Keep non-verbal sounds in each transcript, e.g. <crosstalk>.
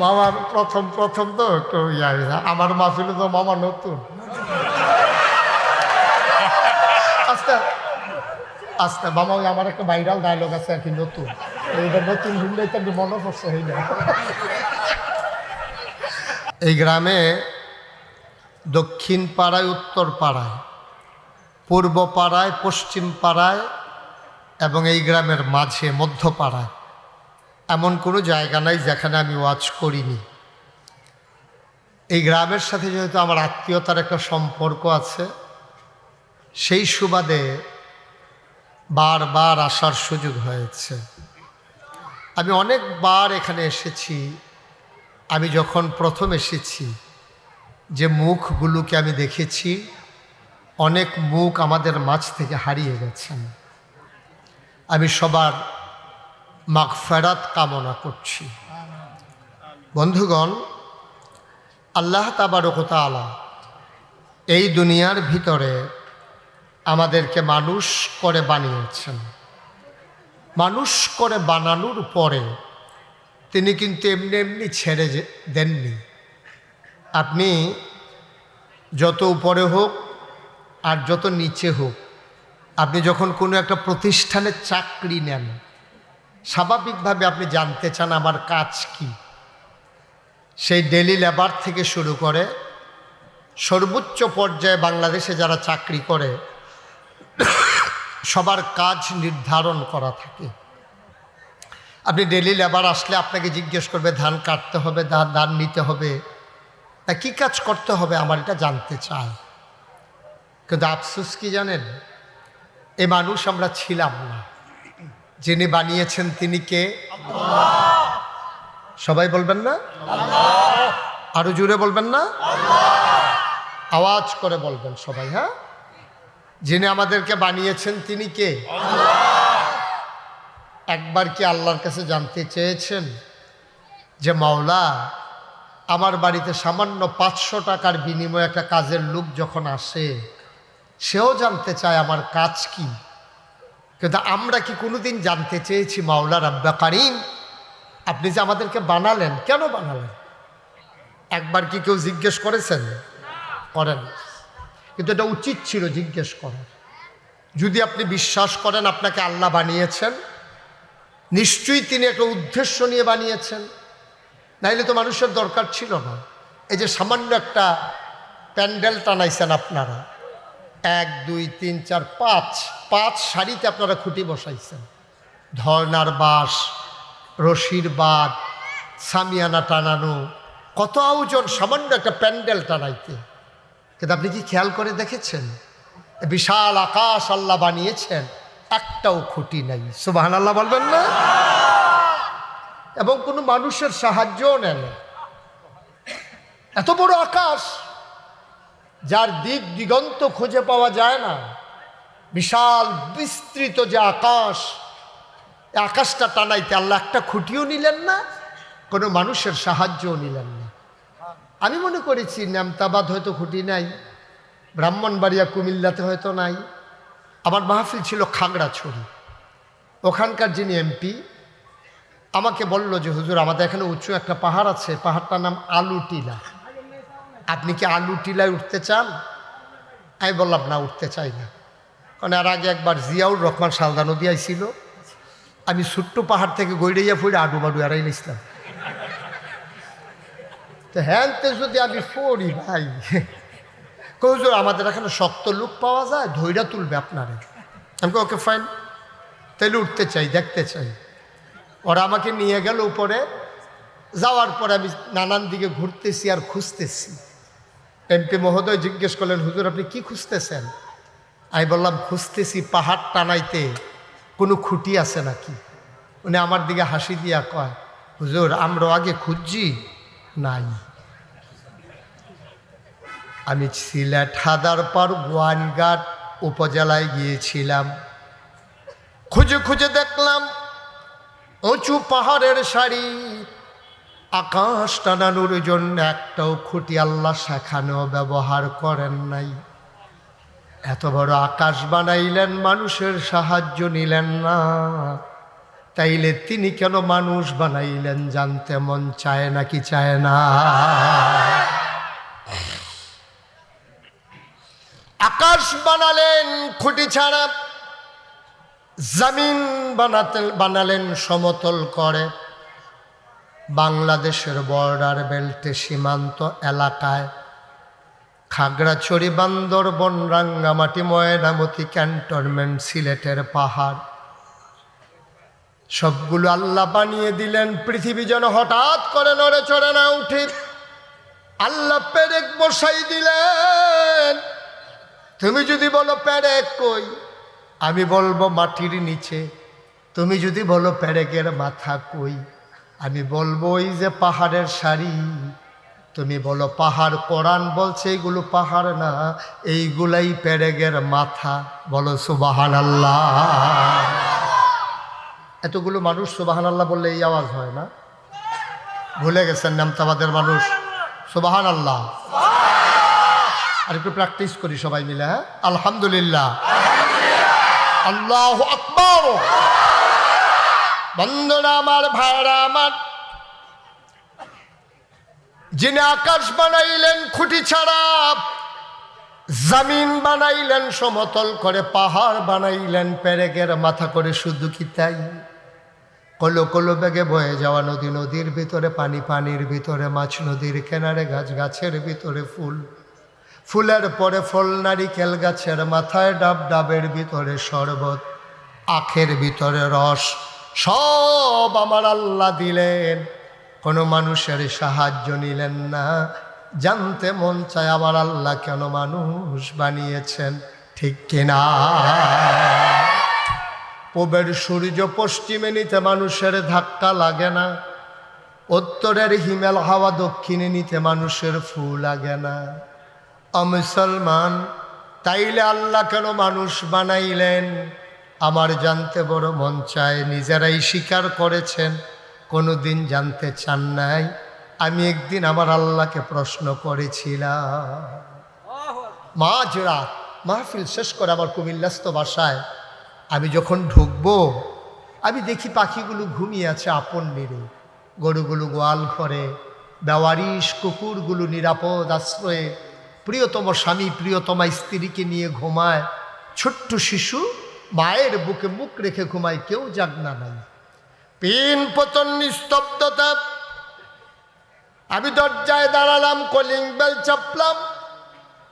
মামার প্রথম প্রথম তো একটু ইয়া। আমার মাহফিলে তো মামা নতুন। আস্তে আস্তে, মামা ওই আমার একটা ভাইরাল ডায়লগ আছে আর কি নতুন। এইটা নতুন শুনলে তো মনে পড়ছে না। এই গ্রামে দক্ষিণ পাড়ায়, উত্তর পাড়ায়, পূর্ব পাড়ায়, পশ্চিম পাড়ায় এবং এই গ্রামের মাঝে মধ্যপাড়ায় এমন কোনো জায়গা নাই যেখানে আমি ওয়াচ করিনি। এই গ্রামের সাথে যেহেতু আমার আত্মীয়তার একটা সম্পর্ক আছে, সেই সুবাদে বারবার আসার সুযোগ হয়েছে। আমি অনেকবার এখানে এসেছি, আমি যখন প্রথম এসেছি, যে মুখগুলোকে আমি দেখেছি, অনেক মুখ আমাদের মাঝ থেকে হারিয়ে গেছেন। আমি সবার মাগফেরাত কামনা করছি। বন্ধুগণ, আল্লাহ তাবারকতালা এই দুনিয়ার ভিতরে আমাদেরকে মানুষ করে বানিয়েছেন। মানুষ করে বানানোর পরে তিনি কিন্তু এমনি এমনি ছেড়ে দেননি। আপনি যত উপরে হোক আর যত নিচে হোক, আপনি যখন কোনো একটা প্রতিষ্ঠানে চাকরি নেন স্বাভাবিকভাবে আপনি জানতে চান আমার কাজ কি। সেই ডেলি লেবার থেকে শুরু করে সর্বোচ্চ পর্যায়ে বাংলাদেশে যারা চাকরি করে, সবার কাজ নির্ধারণ করা থাকে। আপনি ডেলি লেবার আসলে আপনাকে জিজ্ঞেস করবে, ধান কাটতে হবে, ধান ধান নিতে হবে? তা কী কাজ করতে হবে? আমার এটা জানতে চায়। কিন্তু আফসুস কি জানেন? এ মানুষ আমরা ছিলাম না। যিনি বানিয়েছেন তিনি কে? সবাই বলবেন না? আরও জুড়ে বলবেন না? আওয়াজ করে বলবেন সবাই হ্যাঁ? যিনি আমাদেরকে বানিয়েছেন তিনি কে? একবার কি আল্লাহর কাছে জানতে চেয়েছেন যে মাওলা, আমার বাড়িতে সামান্য পাঁচশো টাকার বিনিময়ে একটা কাজের লোক যখন আসে, সেও জানতে চায় আমার কাজ কি? কিন্তু আমরা কি কোনোদিন জানতে চেয়েছি, মাওলা রাব্বা কারিম, আপনি যে আমাদেরকে বানালেন, কেন বানালেন? একবার কি কেউ জিজ্ঞেস করেছেন? করেন। কিন্তু এটা উচিত ছিল জিজ্ঞেস করার। যদি আপনি বিশ্বাস করেন আপনাকে আল্লাহ বানিয়েছেন, নিশ্চয়ই তিনি একটা উদ্দেশ্য নিয়ে বানিয়েছেন। নাইলে তো মানুষের দরকার ছিল না। এই যে সামান্য একটা প্যান্ডেল টানাইছেন আপনারা, এক, দুই, তিন, চার, পাঁচ পাঁচ সারিতে আপনারা খুঁটি বসাইছেন। ধর্নার বাস রশির বাদ সামিয়ানা টানানো, কত আয়োজন, সামান্য একটা প্যান্ডেল টানাইতে। কিন্তু আপনি কি খেয়াল করে দেখেছেন? বিশাল আকাশ আল্লাহ বানিয়েছেন, একটাও খুঁটি নাই। সুবাহান আল্লাহ বলবেন না? এবং কোনো মানুষের সাহায্যও নেন এত বড় আকাশ, যার দিক দিগন্ত খুঁজে পাওয়া যায় না। বিশাল বিস্তৃত যে আকাশ আকাশটা টানাইতে আল্লাহ একটা খুঁটিও নিলেন না, কোনো মানুষের সাহায্যও নিলেন না। আমি মনে করেছি, নেমতাবাদ হয়তো খুঁটি নাই, ব্রাহ্মণবাড়িয়া, কুমিল্লাতে হয়তো নাই। আমার মাহফিল ছিল খাগড়াছড়ি। ওখানকার যিনি এমপি, আমাকে বলল যে, হুজুর, আমাদের এখানে উঁচু একটা পাহাড় আছে, পাহাড়টার নাম আলু টিলা আপনি কি আলু টিলায় উঠতে চান? আমি বললাম, না, উঠতে চাই না। কারণ এর আগে একবার জিয়াউর রহমান সালদা নদী আইছিল। আমি ছোট্ট পাহাড় থেকে গৈড়াইয়া ফুড়ে আডু মাডু এড়াই নিয়েছিলাম তো হ্যানতে যদি আমি পড়ি ভাই কৌজোর আমাদের এখানে শক্ত লোক পাওয়া যায় ধৈর্য তুলবে আপনারে। আমি ওকে ফাইন তাইলে উঠতে চাই, দেখতে চাই। ওরা আমাকে নিয়ে গেল উপরে, যাওয়ার পরে আমি নানান দিকে ঘুরতেছি আর খুঁজতেছি। এমপি মহোদয় জিজ্ঞেস করলেন, হুজুর, আপনি কি খুঁজতেছেন? আমি বললাম, খুঁজতেছি পাহাড় টানাইতে, কোনো খুঁটি আছে নাকি? উনি আমার দিকে হাসি দিয়া কয়, হুজুর আমরা আগে খুঁজছি, নাই। আমি সিলেট হাদার পর গোয়ানঘাট উপজেলায় গিয়েছিলাম। খুঁজে খুঁজে দেখলাম, উঁচু পাহাড়ের সারি, আকাশ টানানোর জন্য একটাও খুঁটি আল্লাহ শেখানো ব্যবহার করেন নাই। এত বড় আকাশ বানাইলেন, মানুষের সাহায্য নিলেন না। তাইলে তিনি কেন মানুষ বানাইলেন, জানতে মন চায় না কি চায় না? আকাশ বানালেন, খুঁটি ছাড়া জমিন বানাতে, বানালেন সমতল করে। বাংলাদেশের বর্ডার বেল্টে সীমান্ত এলাকায় খাগড়াছড়ি বান্দরবন রাঙ্গামাটি ময়নামতি ক্যান্টনমেন্ট সিলেটের পাহাড়। সবগুলো আল্লাহ বানিয়ে দিলেন, পৃথিবী যেন হঠাৎ করে নড়ে চড়ে না উঠে। আল্লাহ পেরেক বসাই দিলেন। তুমি যদি বলো পেরেক কই? আমি বলব মাটির নিচে। তুমি যদি বলো পেরেকের মাথা কই? আমি বলব ওই যে পাহাড়ের শাড়ি তুমি বলো, পাহাড়, কোরআন বলছে এইগুলো পাহাড় না, এইগুলাই প্যারেগের মাথা। বলো সুবাহান আল্লাহ এতগুলো মানুষ সুবাহান আল্লাহ বললে এই আওয়াজ হয় না? ভুলে গেছেন নামতাবাদের মানুষ? সুবাহান আল্লাহ আর একটু প্র্যাকটিস করি সবাই মিলে হ্যাঁ? আলহামদুলিল্লাহ। আল্লাহ আকবর। বন্ধুরা আমার ভাইরা আমার যিনি আকাশ বানাইলেন খুঁটি ছাড়া, জামিন বানাইলেন, সমতল করে পাহাড় বানাইলেন, পেরেকের মাথা করে শুধু কি তাই? কলো কলো বেগে বয়ে যাওয়া নদী, নদীর ভিতরে পানি, পানির ভিতরে মাছ, নদীর কেনারে গাছ, গাছের ভিতরে ফুল। ফুলের পরে ফল নারিকেল গাছের মাথায় ডাব, ডাবের ভিতরে শরবত, আখের ভিতরে রস, সব আমার আল্লাহ দিলেন। কোনো মানুষের সাহায্য নিলেন না। জানতে মন চায় আমার আল্লাহ কেন মানুষ বানিয়েছেন, ঠিক কিনা? পূবের সূর্য পশ্চিমে নিতে মানুষের ধাক্কা লাগে না, উত্তরের হিমেল হাওয়া দক্ষিণে নিতে মানুষের ফুল লাগে না। অমুসলমান তাইলে আল্লাহ কেন মানুষ বানাইলেন? আমার জানতে বড় মন চায়, নিজেরাই স্বীকার করেছেন। কোনো দিন জানতে চান নাই, আমি একদিন আমার আল্লাহকে প্রশ্ন করেছিলাম। মাঝ রাত মাহফিল শেষ করে আমার কুমিল্লাস্ত বাসায় আমি যখন ঢুকবো, আমি দেখি পাখিগুলো ঘুমিয়ে আছে আপন নিরে গরুগুলো গোয়াল ঘরে, বেওয়ারিশ কুকুরগুলো নিরাপদ আশ্রয়ে, প্রিয়তম স্বামী প্রিয়তমা স্ত্রীকে নিয়ে ঘুমায়। ছোট্ট শিশু মায়ের বুকে মুখ রেখে ঘুমায়, কেউ জাগনা নাই। পিন পতন নিস্তব্ধতা। আমি দরজায় দাঁড়ালাম, কলিং বেল চাপলাম।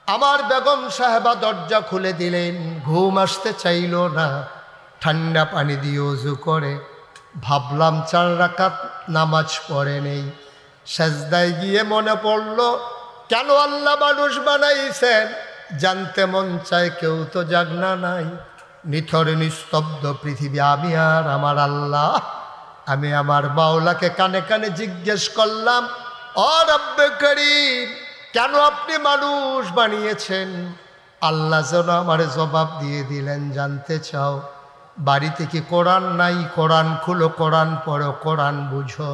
আমার বেগম সাহেবা দরজা খুলে দিলেন। ঘুম আসতে চাইল না। ঠান্ডা পানি দিয়ে উজু করে। ভাবলাম চার রাকাত নামাজ পড়ে নেই। সেজদায় গিয়ে মনে পড়ল, কেন আল্লাহ মানুষ বানাইছেন? জানতে মন চায় কেউ তো জাগনা নাই। নিথর নিস্তব্ধ পৃথিবী, আমি আর আমার আল্লাহ। আমি আমার বাউলাকে কানে কানে জিজ্ঞেস করলাম ও রব্বে করিম, কেন আপনি মানুষ বানিয়েছেন? আল্লাহ যেন আমার জবাব দিয়ে দিলেন, জানতে চাও, বাড়িতে কি কোরআন নাই? কোরআন খুলো, কোরআন পড়ো, কোরআন বুঝো।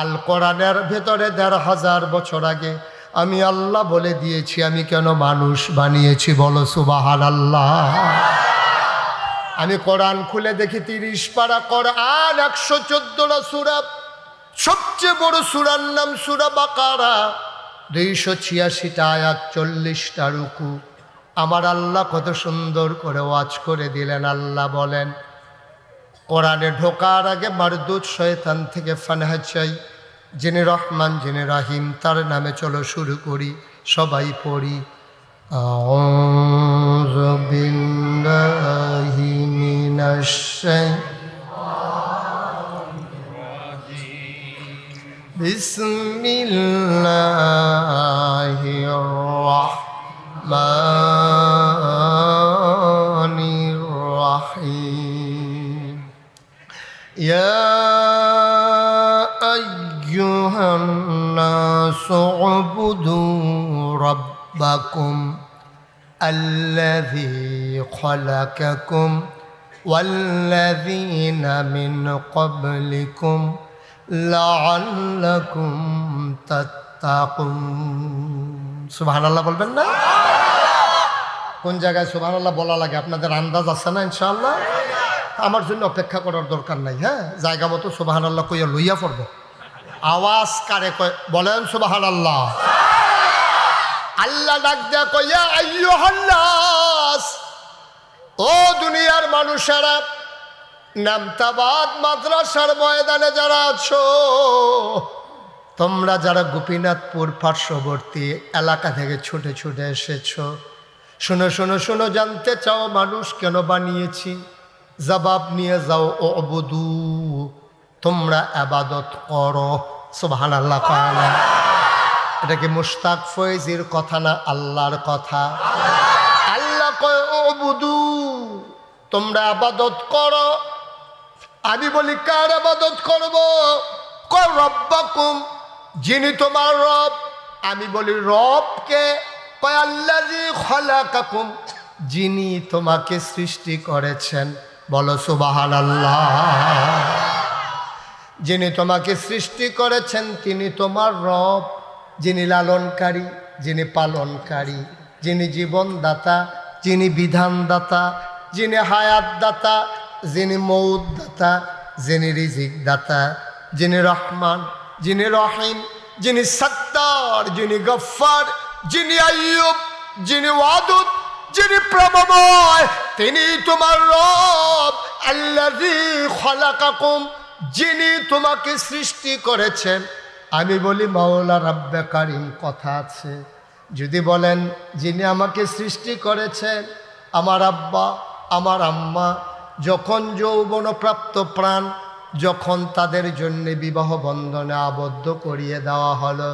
আল কোরআনের ভেতরে দেড় হাজার বছর আগে আমি আল্লাহ বলে দিয়েছি, আমি কেন মানুষ বানিয়েছি? বলো সুবাহান আল্লাহ আমি কোরআন খুলে দেখি তিরিশ পারা কোরআন, একশো চোদ্দটা সুরা। সবচেয়ে বড় সুরার নাম সুরা বাকারা। দুইশো ছিয়াশিটা আয়াত, চল্লিশটা রুকু। আমার আল্লাহ কত সুন্দর করে ওয়াজ করে দিলেন। আল্লাহ বলেন, কোরআনে ঢোকার আগে মারদুদ শয়তান থেকে ফানহা চাই। যিনি রহমান, যিনি রাহিম, তার নামে চলো শুরু করি, সবাই পড়ি। أعوذ بالله من الشيطان بسم الله الرحمن الرحيم. يا أيها الناس اعبدوا ربكم الذي خلقكم والذين من قبلكم لعلكم تتقون سبحان الله বলবেন না কোন জায়গায় সুবহান আল্লাহ বলা লাগে আপনাদের আন্দাজ আছে না ইনশাআল্লাহ আমার জন্য অপেক্ষা করার দরকার নাই হ্যাঁ জায়গা মতো সোবাহান আল্লাহ কইয়া লইয়া পড়ব আওয়াজ কারে কয় বলেন সোবাহান আল্লাহ আল্লাহ ডাক দেয়া কইয়া আইয়ুহান্নাস, ও দুনিয়ার মানুষেরা, নামতাবাদ মাদ্রাসার ময়দানে যারা আছো, তোমরা যারা গোপীনাথপুর পার্শ্ববর্তী এলাকা থেকে ছুটে ছুটে এসেছ, শোনো শোনো শোনো, জানতে চাও মানুষ কেন বানিয়েছি? জবাব নিয়ে যাও ও অবধু তোমরা আবাদত করো। সোভান আল্লাহ এটা কি মুশতাক ফয়েজির কথা না আল্লাহর কথা? আল্লাহ কয়, ও বুধু, তোমরা আবাদত করো। আমি বলি, কার আবাদত করব? কয়, রব্বাকুম, যিনি তোমার রব। আমি বলি, রবকে? কয় আল্লাজি খলাকাকুম, যিনি তোমাকে সৃষ্টি করেছেন। বলো সুবাহান আল্লাহ যিনি তোমাকে সৃষ্টি করেছেন, তিনি তোমার রব। যিনি লালনকারী, যিনি পালনকারী, যিনি জীবনদাতা, যিনি বিধানদাতা, যিনি হায়াতদাতা, যিনি মৌদাতা যিনি রিজিক দাতা যিনি রহমান, যিনি রহিম, যিনি সত্তার, যিনি গফ্ফার, যিনি আইয়ুব, যিনি ওয়াদুদ, যিনি প্রভময় তিনি তোমার রব খলাকাকুম, যিনি তোমাকে সৃষ্টি করেছেন। আমি বলি, মাওলা রাব্বে কথা আছে। যদি বলেন, যিনি আমাকে সৃষ্টি করেছেন, আমার আব্বা, আমার আম্মা, যখন যৌবনপ্রাপ্ত প্রাণ, যখন তাদের জন্য বিবাহ বন্ধনে আবদ্ধ করিয়ে দেওয়া হলো,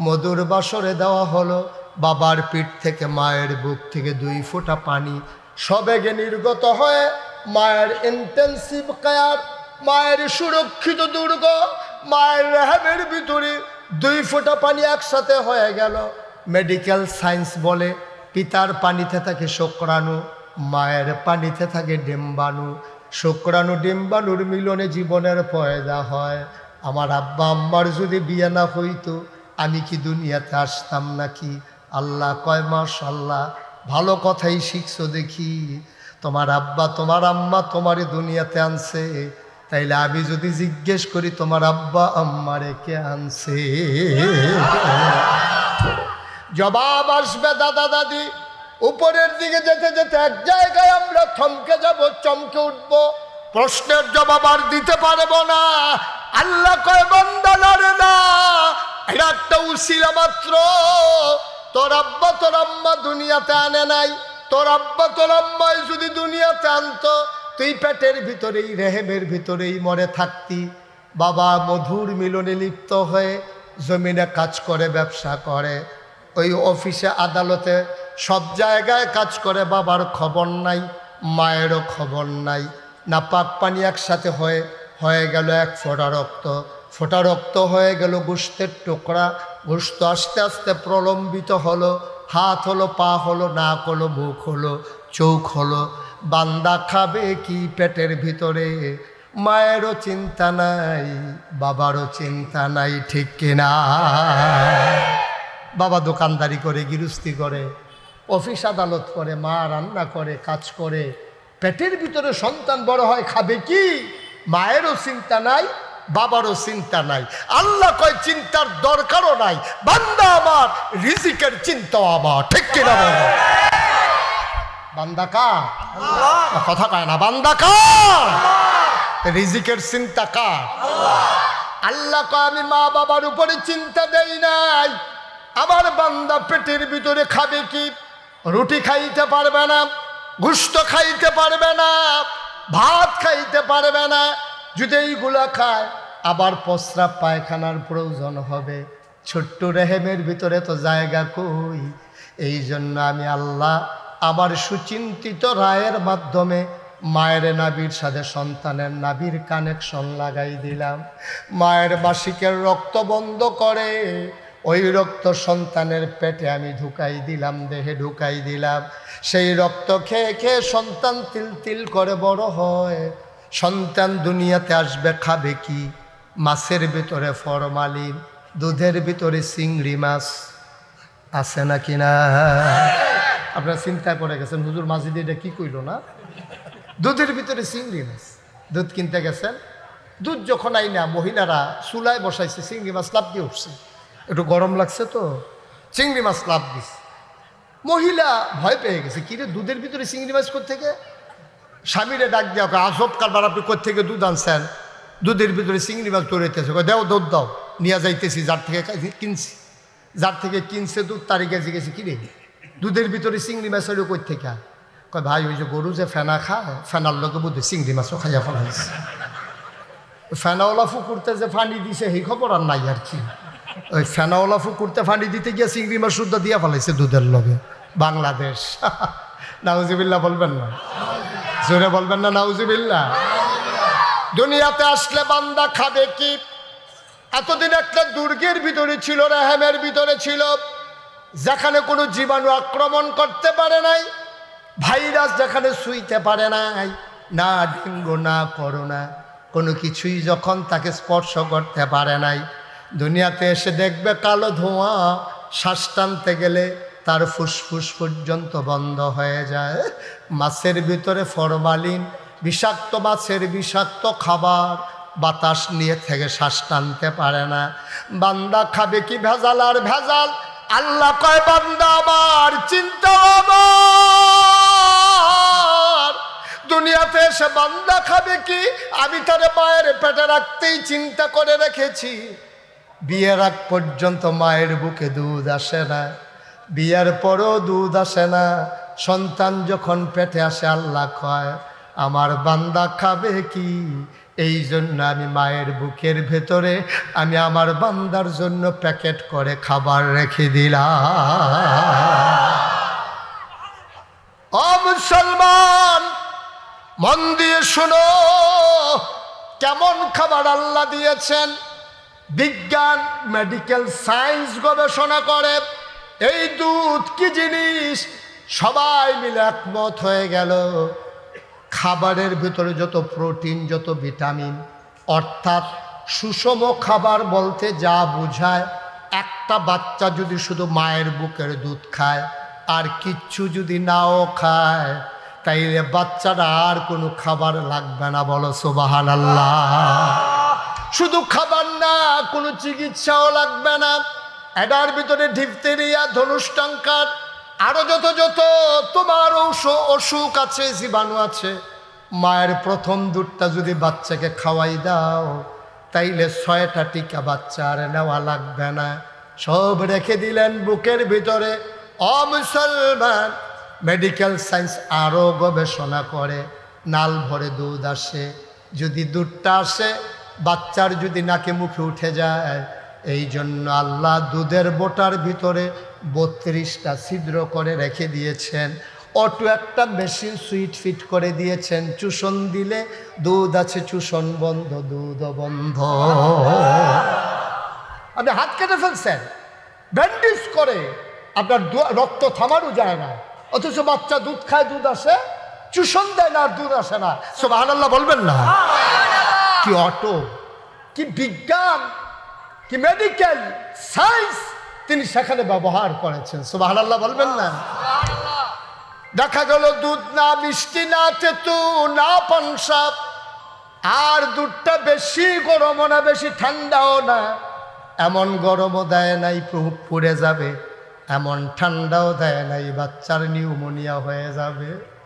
মধুর বাসরে দেওয়া হলো, বাবার পিঠ থেকে মায়ের বুক থেকে দুই ফোঁটা পানি সবেগে নির্গত হয়ে, মায়ের ইন্টেন্সিভ কেয়ার মায়ের সুরক্ষিত দুর্গ মায়ের রেহাবের ভিতরে দুই ফোঁটা পানি একসাথে হয়ে গেল। মেডিকেল সায়েন্স বলে, পিতার পানিতে থাকে শুক্রাণু, মায়ের পানিতে থাকে ডিম্বাণু। শুক্রাণু, ডিম্বাণুর মিলনে জীবনের পয়দা হয়। আমার আব্বা, আম্মার যদি বিয়ে না হইতো, আমি কি দুনিয়াতে আসতাম নাকি? আল্লাহ কয় মাস আল্লাহ ভালো কথাই শিখছো দেখি। তোমার আব্বা, তোমার আম্মা তোমারই দুনিয়াতে আনছে। তাইলে আমি যদি জিজ্ঞেস করি, তোমার আব্বা আম্মারে কে আনছে? জবাব আসবে, দাদা, দাদি, উপরের দিকে যেতে যেতে এক জায়গায় আমরা থমকে যাব, চমকে উঠব। প্রশ্নের জবাব আর দিতে পারব না। আল্লাহ কয় বন্দনারে না। এটা একটা উশিলা মাত্র। তোর আব্বা, তোর আম্মা দুনিয়াতে আনে নাই। তোর আব্বা, তোর আম্মাই যদি দুনিয়াতে আনতো তুই পেটের ভিতরেই, রেহেমের ভিতরেই মরে থাকতি। বাবা মধুর মিলনে লিপ্ত হয়ে জমিনে কাজ করে, ব্যবসা করে। ওই অফিসে আদালতে সব জায়গায় কাজ করে, বাবার খবর নাই, মায়েরও খবর নাই। না পাক পানি একসাথে হয়ে হয়ে গেল এক ফোঁটা রক্ত। ফোঁটা রক্ত হয়ে গেল গোস্তের টুকরা। গোস্ত আস্তে আস্তে প্রলম্বিত হলো। হাত হলো, পা হলো, নাক হলো, মুখ হলো, চোখ হলো। বান্দা খাবে কি পেটের ভিতরে? মায়েরও চিন্তা নাই, বাবারও চিন্তা নাই, ঠিক কিনা? বাবা দোকানদারি করে, গৃহস্থী করে, অফিস আদালত করে, মা রান্না করে, কাজ করে, পেটের ভিতরে সন্তান বড় হয়, খাবে কি? মায়েরও চিন্তা নাই, বাবারও চিন্তা নাই। আল্লাহ কয়, চিন্তার দরকারও নাই। বান্দা আমার, রিজিকের চিন্তা আমার, ঠিক কিনা বলো? বান্দা কা কথা কয় না বান্দা কা রিজিকের চিন্তা কা আল্লাহ আমি মা বাবার উপরে চিন্তা দেই নাই। আমার বান্দা পেটের ভিতরে খাবে কি? রুটি খাইতে পারবে না গুস্ত খাইতে পারবে না ভাত খাইতে পারবে না। যদি এইগুলা খায় আবার প্রস্রাব পায়খানার প্রয়োজন হবে। ছোট্ট রেহেমের ভিতরে তো জায়গা কই? এই জন্য আমি আল্লাহ আমার সুচিন্তিত রায়ের মাধ্যমে মায়ের নাবির সাথে সন্তানের নাবির কানেকশন লাগাই দিলাম। মায়ের বাসিকের রক্ত বন্ধ করে ওই রক্ত সন্তানের পেটে আমি ঢুকাই দিলাম, দেহে ঢুকাই দিলাম। সেই রক্ত খেয়ে খেয়ে সন্তান তিল তিল করে বড় হয়। সন্তান দুনিয়াতে আসবে, খাবে কি? মাছের ভিতরে ফরমালিন, দুধের ভিতরে চিংড়ি মাছ আছে নাকি না? আপনারা চিন্তায় পড়ে গেছেন হুজুর মাঝিদি এটা কি কইল না? দুধের ভিতরে চিংড়ি মাছ। দুধ কিনতে গেছেন দুধ যখন আই না মহিলারা চুলায় বসাইছে চিংড়ি মাছ লাভ দিয়ে উঠছে। একটু গরম লাগছে তো চিংড়ি মাছ লাভ দিছে। মহিলা ভয় পেয়ে গেছে কিরে দুধের ভিতরে চিংড়ি মাছ থেকে স্বামীরে ডাক দেওয়া কয়, আজব কারবার আপনি থেকে দুধ আনছেন? দুধের ভিতরে চিংড়ি মাছ দৌড়াইতেছে কয়, দেও দুধ দাও নিয়ে যাইতেছি যার থেকে কিনছি। যার থেকে কিনছে দুধ তারিখে গেছে গেছে কিরে দুধের ভিতরে চিংড়ি মাছ হলো কই থেকে। কয়, ভাই, ওই যে গরু যে ফেনা খায়, ফেনার লোকে বুদ্ধি চিংড়ি মাছও খাইয়া ফেলাইছে ফেনাওয়ালা ফুকুরতে যে ফানি দিছে, সেই খবর আর নাই আর কি। ওই ফেনাওয়ালা ফুকুরতে ফানি দিতে গিয়ে চিংড়ি মাছ শুদ্ধ দিয়া ফেলাইছে দুধের লগে। বাংলাদেশ। <laughs> নাউজিবিল্লা বলবেন না। জোরে বলবেন না নাউজিবিল্লা দুনিয়াতে আসলে বান্দা খাবে কি? এতদিন একটা দুর্গের ভিতরে ছিল, রেহেমের ভিতরে ছিল। যেখানে কোনো জীবাণু আক্রমণ করতে পারে নাই, ভাইরাস যেখানে শুইতে পারে নাই, না ডেঙ্গু, না করোনা, কোনো কিছুই যখন তাকে স্পর্শ করতে পারে নাই, দুনিয়াতে এসে দেখবে কালো ধোঁয়া শ্বাস টানতে গেলে তার ফুসফুস পর্যন্ত বন্ধ হয়ে যায়। মাছের ভিতরে ফরমালিন, বিষাক্ত মাছের বিষাক্ত খাবার, বাতাস নিয়ে থেকে শ্বাস টানতে পারে না। বান্দা খাবে কি ভেজাল আর ভেজাল? আল্লাহ কয়, বান্দা আমার চিন্তা আমার। দুনিয়াতে এসে বান্দা খাবে কি? আমি তার মায়ের পেটে রাখতেই চিন্তা করে রেখেছি। বিয়ের আগ পর্যন্ত মায়ের বুকে দুধ আসে না। বিয়ের পরও দুধ আসে না। সন্তান যখন পেটে আসে, আল্লাহ কয়, আমার বান্দা খাবে কি? এই জন্য আমি মায়ের বুকের ভেতরে আমি আমার বান্দার জন্য প্যাকেট করে খাবার রেখে দিলাম। মুসলমান, মন দিয়ে শুনো, কেমন খাবার আল্লাহ দিয়েছেন? বিজ্ঞান, মেডিকেল সায়েন্স গবেষণা করে। এই দুধ কি জিনিস? সবাই মিলে একমত হয়ে গেল। খাবারের ভিতরে যত প্রোটিন, যত ভিটামিন, অর্থাৎ সুষম খাবার বলতে যা বোঝায়, একটা বাচ্চা যদি শুধু মায়ের বুকের দুধ খায়, আর কিচ্ছু যদি নাও খায়, তাইলে বাচ্চারা আর কোনো খাবার লাগবে না, বলো সোবাহান আল্লাহ শুধু খাবার না, কোনো চিকিৎসাও লাগবে না। এটার ভিতরে ডিপতেরিয়া ধনুষ্টঙ্কার আরও যত যত তোমার অসুখ আছে, জীবাণু আছে, মায়ের প্রথম দুধটা যদি বাচ্চাকে খাওয়াই দাও, তাইলে ছয়টা টিকা বাচ্চা আর নেওয়া লাগবে না। সব রেখে দিলেন বুকের ভিতরে। অমুসলমান মেডিকেল সায়েন্স আরও গবেষণা করে, নাল ভরে দুধ আসে। যদি দুধটা আসে, বাচ্চার যদি নাকে মুখে উঠে যায় এই জন্য আল্লাহ দুধের বোটার ভিতরে বত্রিশটা ছিদ্র করে রেখে দিয়েছেন। অটো একটা মেশিন সুইট ফিট করে দিয়েছেন। চুষণ দিলে দুধ আছে, চুষণ বন্ধ, দুধ বন্ধ। আপনি হাত কেটে ফেলছেন। ব্যান্ডেজ করে আপনার রক্ত থামানো যায় না। অথচ বাচ্চা দুধ খায়, দুধ আসে, চুষণ দেয় না আর দুধ আসে না। সব আল্লাহ বলবেন না। কি অটো, কি বিজ্ঞান, কি মেডিকেল সায়েন্স তিনি সেখানে ব্যবহার করেছেন। সুবাহ আল্লাহ বলবেন না? দেখা গেল দুধ না, মিষ্টি না, তেতু না, পানসাপ। আর দুধটা বেশি গরমও না, বেশি ঠান্ডাও না। এমন গরমও দেয় নাই pu- পুড়ে যাবে। এমন ঠান্ডাও দেয় নাই, বাচ্চার নিউমোনিয়া হয়ে যাবে।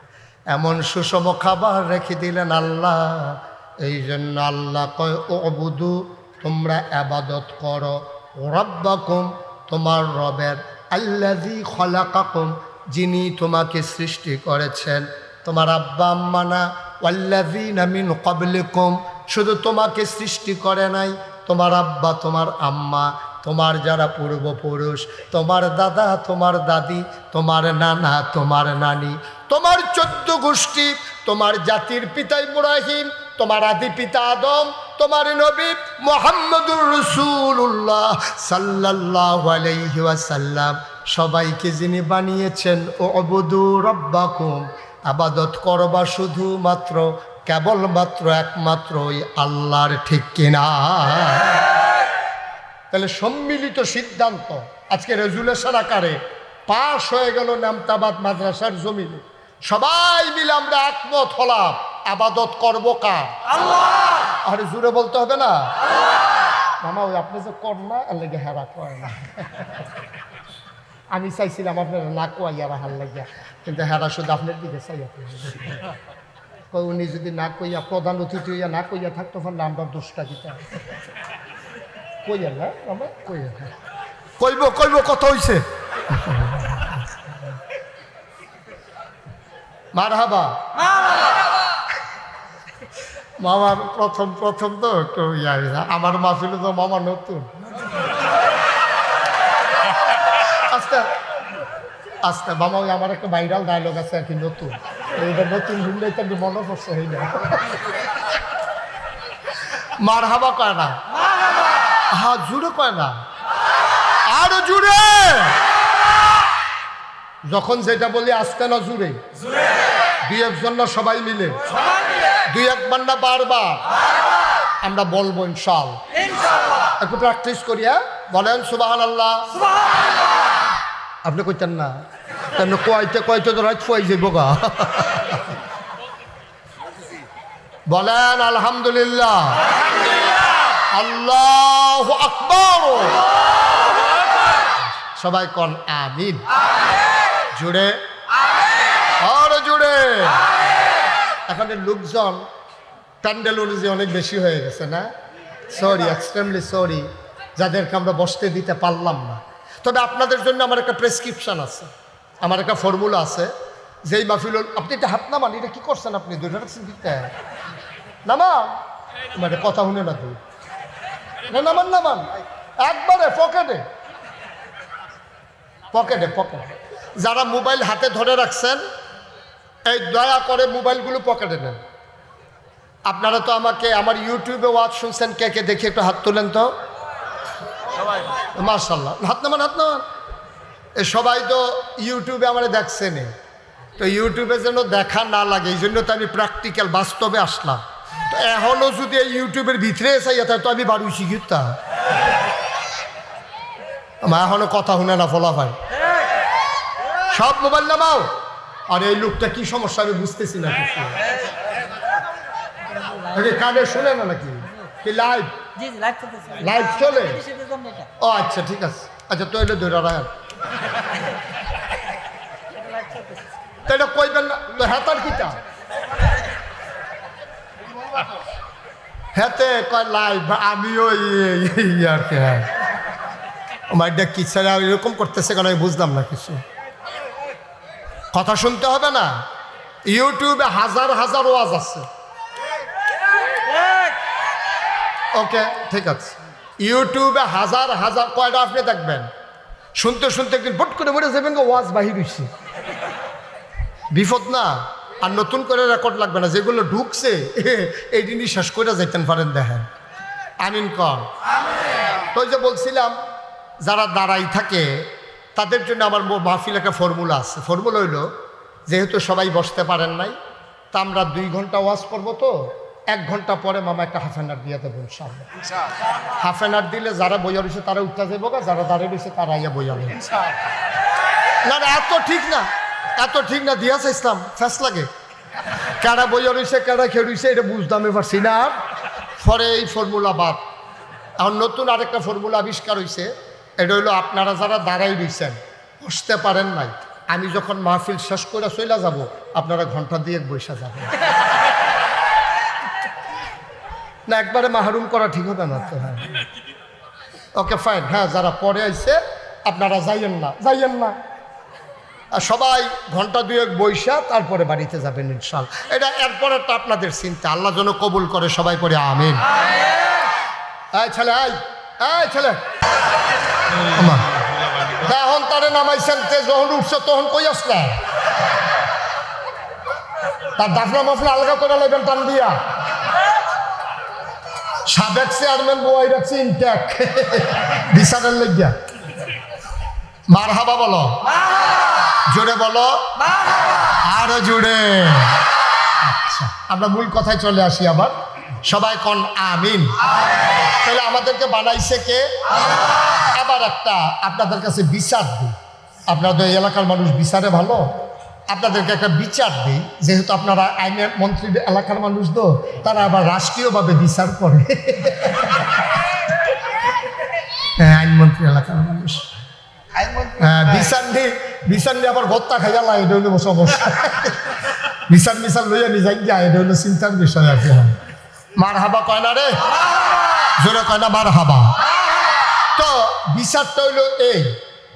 এমন সুষম খাবার রেখে দিলেন আল্লাহ। এই জন্য আল্লাহ কয় ও অবুদু তোমরা আবাদত করো। রব্বাকুম তোমার রবের। আল্লাজি খলাকাকুম, যিনি তোমাকে সৃষ্টি করেছেন। তোমার আব্বা, আম্মা না, ওয়াল্লাযীনা মিন ক্বাবলিকুম, শুধু তোমাকে সৃষ্টি করে নাই। তোমার আব্বা, তোমার আম্মা, তোমার যারা পূর্বপুরুষ, তোমার দাদা, তোমার দাদি, তোমার নানা, তোমার নানি, তোমার চোদ্দ গোষ্ঠী, তোমার জাতির পিতা ইব্রাহিম তোমার আদি পিতা আদম, তোমার নবী মোহাম্মদুর রসুল্লাহ সাল্লাল্লাহু আলাইহি ওয়াসাল্লাম। সবাইকে যিনি বানিয়েছেন ও অবধু রব্বাকুম। আবাদত করবা শুধুমাত্র, কেবলমাত্র একমাত্র ওই আল্লাহর ঠিক কিনা। তাহলে সম্মিলিত সিদ্ধান্ত, আজকে রেজুলেশন আকারে পাশ হয়ে গেল নামতাবাদ মাদ্রাসার জমিনে। সবাই মিলে আমরা একমত হলাম। আবাদত করব কার? আরে জুড়ে বলতে হবে না। মামা ওই আপনি যে কর না আর লেগে হেরা করে না। আমি চাইছিলাম আপনার না কোয়াইয়া হাল লাগিয়া কিন্তু হেরা শুধু আপনার দিকে চাই আপনি উনি যদি না কইয়া প্রধান অতিথি হইয়া না কইয়া থাকতো পারলে আমরা দোষটা দিতাম। কইয়া না আমরা কইয়া না। কইব কইব কত হইছে? মার হাবা মামার প্রথম প্রথম তো একটু ইয়া। আমার মাহফিলে তো মামা নতুন। আস্তে আস্তে মামা ওই আমার একটা ভাইরাল ডায়লগ আছে আর কি নতুন। এইটা নতুন শুনলে তো মনে পড়ছে হইলে। মার হাবা কয় না? হা জুড়ে কয় না? আরও জুড়ে! যখন যেটা বলি আসতে না জুড়ে? দুই একজন না সবাই মিলে। দুই একবার না বারবার। আমরা বলব ইনশাল একটু প্র্যাকটিস করিয়া বলেন সুবাহ আল্লাহ আপনি কইতেন না। তেমনি কয়তে কয়তে তো রাত ফুয়াই যাইব গা। বলেন আলহামদুলিল্লাহ। আল্লাহ আকবর। সবাই কন আমিন। জুড়ে এখন লোকজন প্যান্ডেল অনুযায়ী অনেক বেশি হয়ে গেছে না? সরি এক্সট্রিমলি সরি যাদেরকে আমরা বসতে দিতে পারলাম না। তবে আপনাদের জন্য আমার একটা প্রেসক্রিপশন আছে। আমার একটা ফর্মুলা আছে। যেই মাহফিল আপনি এটা হাত নামান, এটা কি করছেন আপনি? দুইটা রাখছেন দিতে নামান? মানে কথা শুনে না তুই না, নামান নামান। একবারে পকেটে। পকেটে পকেটে। যারা মোবাইল হাতে ধরে রাখছেন এই দয়া করে মোবাইলগুলো পকেটে নেন। আপনারা তো আমাকে, আমার ইউটিউবে ওয়াচ শুনছেন, কে কে দেখি একটু হাত তোলেন তো। মার্শাল্লাহ হাত নামান হাত নামান। এ সবাই তো ইউটিউবে আমার দেখছেন তো ইউটিউবে যেন দেখা না লাগে, এই জন্য তো আমি প্র্যাকটিক্যাল বাস্তবে আসলাম। তো এখনও যদি এই ইউটিউবের ভিতরে এসে যেত তো আমি বাড়ি শিখিতাম আমার এখনও কথা শুনে না, ফলা ভাই। সব মোবাইল নামাও। আর এই লোকটা কি সমস্যা আমি বুঝতেছি না কানে শুনে না নাকি? কি লাইভ লাইভ চলে? ও আচ্ছা ঠিক আছে। আচ্ছা তো এটা ধরে রাখ লাইভ চলতেছে তো এটা কইবেন না তো হেতার কিটা? হেতে কয় লাইভ আমিও এই আর কি হ্যাঁ। আমার এটা কি ছেলে এরকম করতেছে কেন? আমি বুঝলাম না কিছু। কথা শুনতে হবে না? ইউটিউবে হাজার হাজার ওয়াজ আছে। ওকে ঠিক আছে। ইউটিউবে হাজার হাজার কয়টা আপনি দেখবেন? শুনতে শুনতে একদিন ভট করে মরে যাবেন ওয়াজ বাহির হইছে। বিপদ না আর নতুন করে রেকর্ড লাগবে না যেগুলো ঢুকছে <laughs> এই জিনিস শেষ করে যাইতেন পারেন দেখেন। আমিন কর তো যে বলছিলাম যারা দাঁড়াই থাকে তাদের জন্য আমার মাহফিল একটা ফর্মুলা আছে। ফর্মুলা হইল যেহেতু সবাই বসতে পারেন নাই তা আমরা দুই ঘণ্টা ওয়াজ করব তো এক ঘণ্টা পরে মামা একটা হাফ অ্যান আওয়ার দিয়ে দেবো ইনশাআল্লাহ। হাফ অ্যান আওয়ার দিলে যারা বইয়া রয়েছে তারা উঠতে যাব গা, যারা দাঁড়িয়ে রয়েছে তারা ইয়া বইয়া নেবে না না এত ঠিক না এত ঠিক না দিয়াছে ইসলাম ফ্যাস লাগে। কারা বইয়া রয়েছে কারা খেয়ে রয়েছে এটা বুঝতাম এবার পারছি না আর পরে এই ফর্মুলা বাদ। আর নতুন আরেকটা ফর্মুলা আবিষ্কার হয়েছে এটা হইল আপনারা যারা দাঁড়াই রয়েছেন বসতে পারেন নাই। আমি যখন মাহফিল শেষ করে চলে যাব, আপনারা ঘণ্টা দিয়ে বসে যাবেন। না, একবারে মাহরুম করা ঠিক হবে না তো হ্যাঁ। ওকে ফাইন হ্যাঁ যারা পরে আইছে, আপনারা যাইয়েন না যাইয়েন না। আর সবাই ঘণ্টা দুয়েক বৈশা তারপরে বাড়িতে যাবেন, ইনশাল। এটা এরপরে তো আপনাদের চিন্তা। আল্লাহ যেন কবুল করে সবাই করে আমিন। ছেলে এই ছেলে। এখন তারে নামাইছেন তে যখন উঠছে তখন কই আসলে? তার দাফনা মাফলা আলগা করে লাগবেন টান দিয়া। সাবেক চেয়ারম্যান বই রাখছি ইনট্যাক বিচারের লেগিয়া মার হাবা বলো। জোরে বলো। আরও জোরে। আচ্ছা আমরা মূল কথায় চলে আসি আবার। সবাই কন আমিন। তাহলে আমাদেরকে বানাইছে কে? আবার একটা আপনাদের কাছে বিচার দিই। আপনাদের এই এলাকার মানুষ বিচারে ভালো? আপনাদেরকে একটা বিচার দিই। যেহেতু আপনারা আইনের মন্ত্রী এলাকার মানুষ তো তারা আবার রাষ্ট্রীয়ভাবে বিচার করে। হ্যাঁ আইনমন্ত্রী এলাকার মানুষ। হ্যাঁ বিচার নিয়ে বিচার নিয়ে আবার গত্তা খাইয়া লাই এটা হইল সমস্যা। বিচার বিচার লইয়া নিয়ে যাই এটা হইল চিন্তার বিষয় আর কি। মার হাবা কয় না রে? জোরে কয় না মারহাবা। তো বিচারটা হইল এই